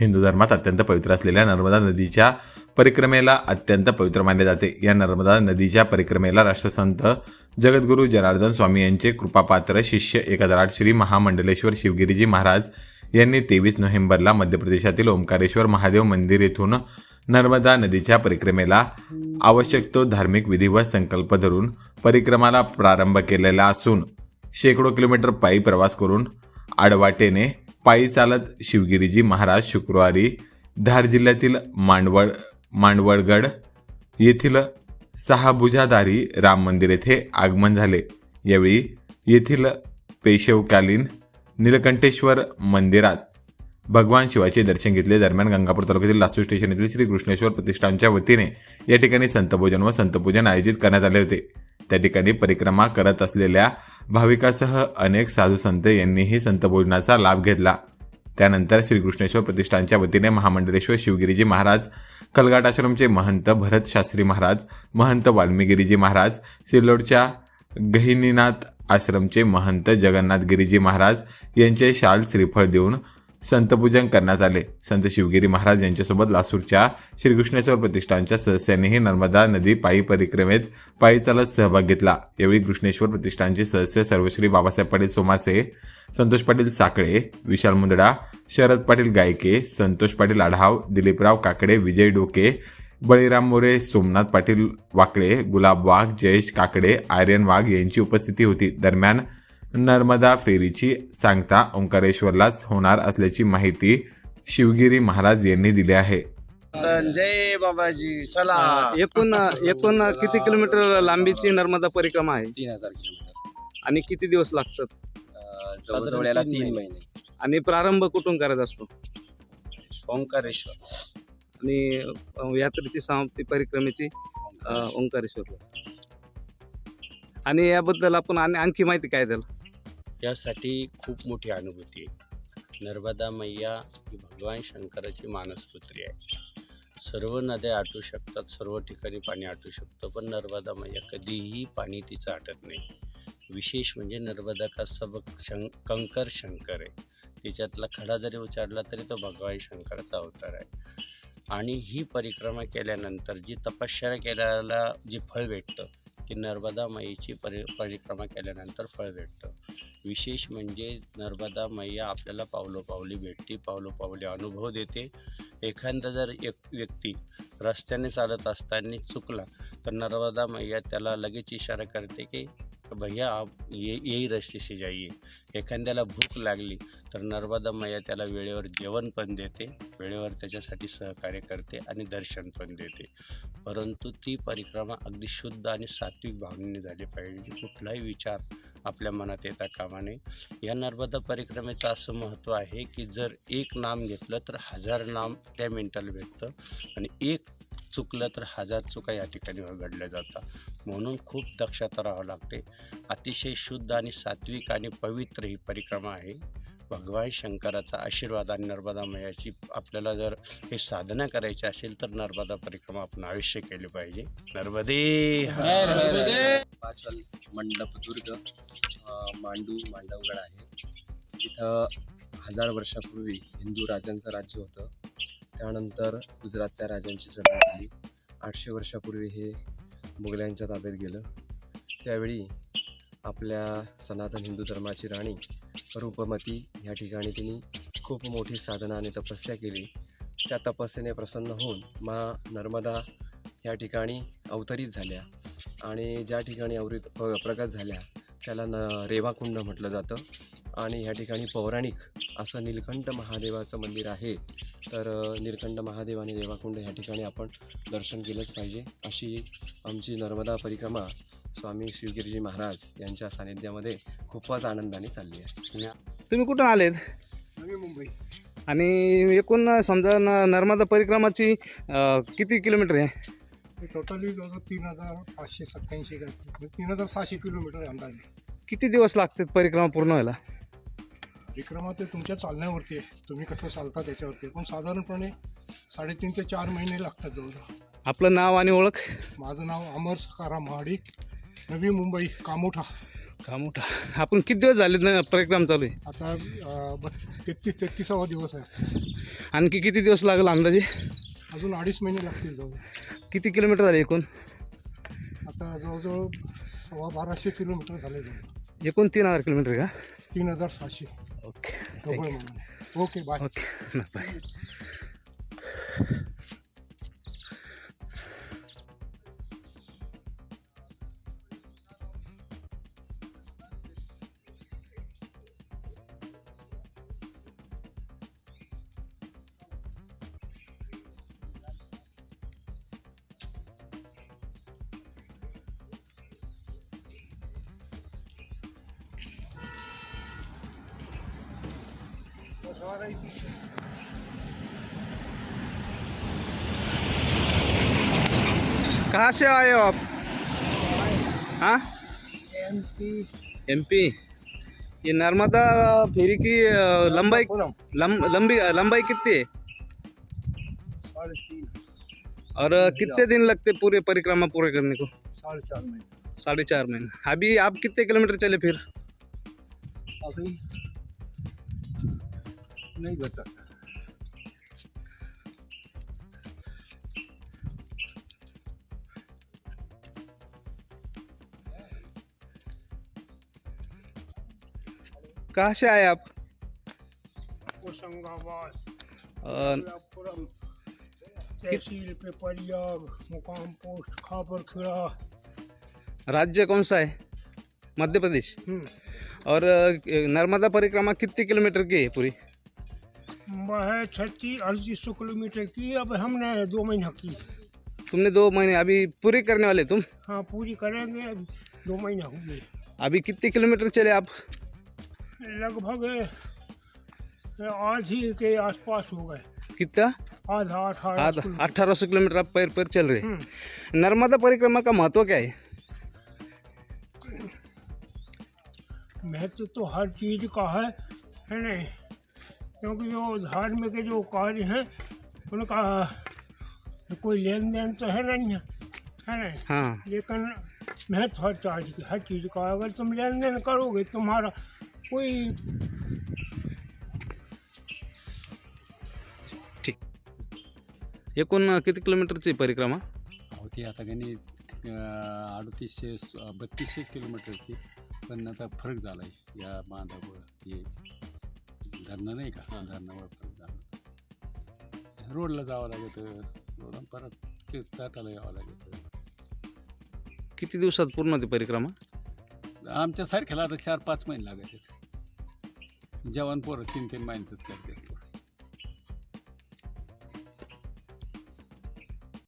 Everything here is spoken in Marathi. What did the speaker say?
हिंदू धर्मात अत्यंत पवित्र असलेल्या नर्मदा नदीच्या परिक्रमेला अत्यंत पवित्र मानले जाते. या नर्मदा नदीच्या परिक्रमेला राष्ट्रसंत जगद्गुरू जनार्दन स्वामी यांचे कृपापात्र शिष्य एकदराट श्री महामंडलेश्वर शिवगिरीजी महाराज यांनी तेवीस नोव्हेंबरला मध्य प्रदेशातील ओंकारेश्वर महादेव मंदिर येथून नर्मदा नदीच्या परिक्रमेला आवश्यक तो धार्मिक विधी व संकल्प धरून परिक्रमाला प्रारंभ केलेला असून शेकडो किलोमीटर पायी प्रवास करून आडवाटेने पायी चालत शिवगिरीजी महाराज शुक्रवारी धार जिल्ह्यातील मांडवळ मांडवळगड येथील सहाभुजाधारी राम मंदिर येथे आगमन झाले. यावेळी येथील पेशवकालीन निलकंठेश्वर मंदिरात भगवान शिवाचे दर्शन घेतले. दरम्यान गंगापूर तालुक्यातील लासू स्टेशन येथील श्री कृष्णेश्वर प्रतिष्ठानच्या वतीने या ठिकाणी संतभोजन व संतपूजन आयोजित करण्यात आले होते. त्या ठिकाणी परिक्रमा करत असलेल्या भाविकासह अनेक साधू संत यांनीही संतभोजनाचा लाभ घेतला. त्यानंतर श्रीकृष्णेश्वर प्रतिष्ठानच्या वतीने महामंडलेश्वर शिवगिरीजी महाराज कलगाटाश्रमचे महंत भरत शास्त्री महाराज महंत वाल्मिगिरीजी महाराज सिल्लोडच्या गहिनीनाथ आश्रमचे महंत जगन्नाथ गिरीजी महाराज यांचे शाल श्रीफळ देऊन संतपूजन करण्यात आले. संत शिवगिरी महाराज यांच्यासोबत लासूरच्या श्रीकृष्णेश्वर प्रतिष्ठानच्या सदस्यांनीही नर्मदा नदी पायी परिक्रमेत पायी चालत सहभाग घेतला. यावेळी कृष्णेश्वर प्रतिष्ठानचे सदस्य सर्वश्री बाबासाहेब पाटील सोमासे संतोष पाटील साकळे विशाल मुंदडा शरद पाटील गायके संतोष पाटील आढाव दिलीपराव काकडे विजय डोके बळीराम मोरे सोमनाथ पाटील वाकडे गुलाब वाघ जयेश काकडे आर्यन वाघ यांची उपस्थिती होती. दरम्यान नर्मदा फेरीची सांगता ओंकारेश्वरलाच होणार असल्याची माहिती शिवगिरी महाराज यांनी दिली आहे. जय बाबाजी चला. एकूण एकूण किती किलोमीटर लांबीची नर्मदा परिक्रमा आहे? तीन हजार किलोमीटर. आणि किती दिवस लागतात? अं, जवळजवळ याला तीन महिने. आणि प्रारंभ कुठून करायचा असतो? ओंकारेश्वर. आणि अं, यात्रेची समाप्ती परिक्रमेची अं, ओंकारेश्वरला. आणि याबद्दल आपण आणि आणखी माहिती काय द्याल? त्यासाठी खूप मोठी अनुभूती आहे. नर्मदा मैया ही भगवान शंकराची मानसपुत्री आहे. सर्व नद्या आटू शकतात सर्व ठिकाणी पाणी आटू शकतं पण नर्मदा मैया कधीही पाणी तिचं आटत नाही. विशेष म्हणजे नर्मदा का सबक शं कंकर शंकर आहे. तिच्यातला खडा जरी उचारला तरी तो भगवान शंकराचा अवतार आहे. आणि ही परिक्रमा केल्यानंतर जी तपश्चर्या केल्याला जे फळ भेटतं की नर्मदा माईची परि परिक्रमा केल्यानंतर फळ भेटतं. विशेष म्हणजे नर्मदा मैया आपल्याला पावलोपावली भेटते पावलोपावली अनुभव देते. एखादा जर एक व्यक्ती रस्त्याने चालत असताना चुकला तर नर्मदा मैया त्याला लगेच इशारा करते की भैया आप ये यही रस्ते से जाइए. एखाद्याला भूक लागली तर नर्मदा मैया त्याला वेळेवर जेवण पण देते वेळेवर त्याच्यासाठी सहकार्य करते आणि दर्शन पण देते. परंतु ती परिक्रमा अगदी शुद्ध आणि सात्विक भावनेने झाली पाहिजे. कुठलाही विचार आपल्या मनात येता कामा नये. या नर्मदा परिक्रमेचं असं महत्त्व आहे की जर एक नाम घेतलं तर हजार नाम त्या मिनिटाला भेटतं आणि एक चुकलं तर हजार चुका या ठिकाणी घडल्या जातात. म्हणून खूप दक्षता राहावं लागते. अतिशय शुद्ध आणि सात्विक आणि पवित्र ही परिक्रमा आहे. भगवान शंकराचा आशीर्वाद आणि नर्मदा मैयाची आपल्याला जर हे साधना करायची असेल तर नर्मदा परिक्रमा आपण अवश्य केली पाहिजे. नर्मदे हर हर. पाचल मंडप दुर्ग मांडू मांडवगड आहे. तिथं हजार वर्षापूर्वी हिंदू राजांचं राज्य होतं. त्यानंतर गुजरातच्या राजांची चढाई झाली. आठशे वर्षापूर्वी हे मुघलांच्या ताब्यात गेलं. त्यावेळी आपल्या सनातन हिंदू धर्माची राणी रूपमती ह्या ठिकाणी तिने खूप मोठी साधना आणि तपस्या केली. त्या तपस्येने प्रसन्न होऊन मा नर्मदा ह्या ठिकाणी अवतरित झाल्या आणि ज्या ठिकाणी अवरित प्रगत झाल्या त्याला न रेवाकुंड म्हटलं जातं. आणि ह्या ठिकाणी पौराणिक असं नीलकंठ महादेवाचं मंदिर आहे. तर निलकंठ महादेव आणि रेवाकुंड ह्या ठिकाणी आपण दर्शन केलंच पाहिजे. अशी आमची नर्मदा परिक्रमा स्वामी शिवगिरीजी महाराज यांच्या सानिध्यामध्ये खूपच आनंदाने चालली आहे. तुम्ही कुठून आलेत? नवी मुंबई. आणि एकूण समजा न नर्मदा परिक्रमाची अं, किती किलोमीटर आहे? टोटली जवळजवळ तीन हजार पाचशे सत्याऐंशी काय तीन हजार सहाशे किलोमीटर आहे अंदाजे. किती दिवस लागतात परिक्रमा पूर्ण व्हायला? विक्रमा ते तुमच्या चालण्यावरती आहे. तुम्ही कसं चालता त्याच्यावरती. पण साधारणपणे साडेतीन ते चार महिने लागतात जवळजवळ. आपलं नाव आणि ओळख? माझं नाव अमर सकाराम महाडिक. नवी मुंबई कामोठा. का मोठा आपण किती दिवस झाले ना परिक्रम चालू आहे? आता अं, तेहतीस तेहतीसावा दिवस आहे. आणखी किती दिवस लागेल अंदाजे? अजून अडीच महिने लागतील जवळ. किती किलोमीटर झाले एकूण? आता जवळजवळ सव्वा बाराशे किलोमीटर झाले जवळ. एकूण तीन हजार किलोमीटर का? तीन हजार सहाशे. Okay. No Take Okay. Okay. bye. कहाँ से आए हो आप? हाँ? एम पी ये नर्मदा फेरी की लंबाई लम, लंबी लंबाई कितनी है? और कितने दिन लगते पूरे परिक्रमा पूरे करने को? साढ़े चार महीने। साढ़े चार महीने। अभी आप कितने किलोमीटर चले फिर? अभी नहीं बता कहाँ से आए आप? होशंगाबाद। तहसील मुकाम पोस्ट राज्य कौन सा है? मध्य प्रदेश? हम्म, और नर्मदा परिक्रमा कितने किलोमीटर की है पूरी? वह छत्तीस अड़तीस सौ किलोमीटर की। अब हमने दो महीना की। तुमने दो महीने अभी पूरी करने वाले तुम? हाँ पूरी करेंगे। अब दो महीना हुए अभी कितने किलोमीटर चले आप? लगभग आधी के आसपास हो गए। कितना? आधा अठारह आधा अठारह सौ किलोमीटर आप पैर पैर चल रहे हम्म, नर्मदा परिक्रमा का महत्व क्या है? महत्व तो हर चीज़ का है है नहीं क्योंकि जो धार्मिक के जो कार्य हैं उनका कोई लेन देन तो है नहीं है है नहीं हाँ। लेकिन महत्व हर चीज़ की हर चीज़ का अगर तुम लेन देन करोगे तुम्हारा कोई ठीक। एकूण किती किलोमीटरची परिक्रमा? अहो ती आता गणी अडतीसशे स- बत्तीसशे किलोमीटरची पण आता फरक झाला आहे या बांधामुळं हे धरणं नाही का? धरणामुळं फरक झाला रोडला जावं लागतं रोडला परत तीर्थाटाला यावं लागतं किती दिवसात पूर्ण होती परिक्रमा? आमच्या सारख्याला आता चार पाच महिने लागायचे. जेवण पोरं तीन तीन महिन्यातच करते